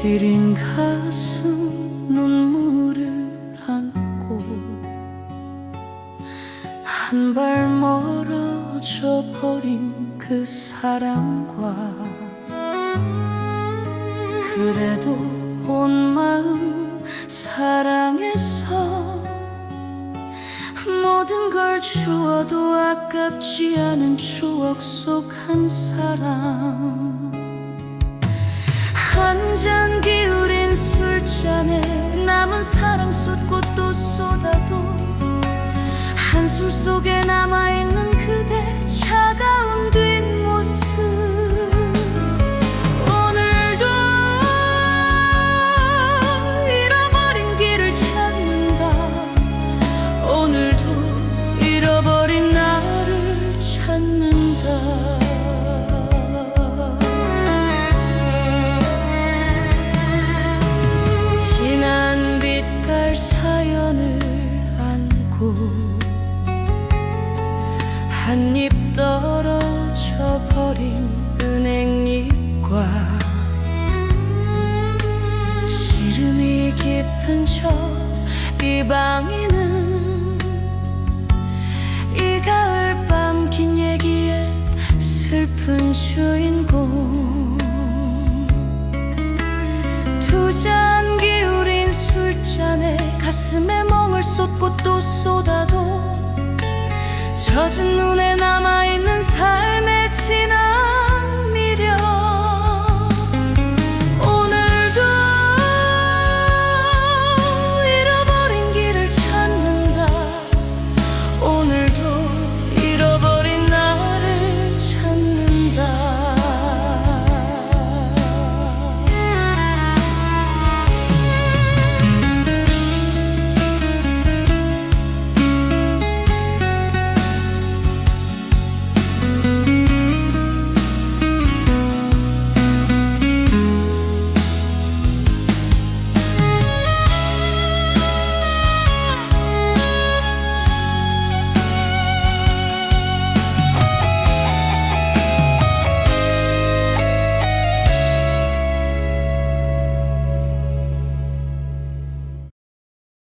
시린 가슴 눈물을 안고 한 발 멀어져 버린 그 사람과 그래도 온 마음 사랑해서 모든 걸 주어도 아깝지 않은 추억 속 한 사람 한 잔 기울인 술잔에 남은 사랑 쏟고 또 쏟아도 한숨 속에 남아있는 그대 차가운 뒷모습. 오늘도 잃어버린 길을 찾는다. 오늘도 잃어버린 나를 찾는다 한 입 떨어져 버린 은행잎과 시름이 깊은 저 이 방에는 이 가을 밤 긴 얘기의 슬픈 주인공. 두 잔 기울인 술잔에 가슴에 멍을 쏟고 또 쏟아도 젖은 눈에 남아있는 삶의 진한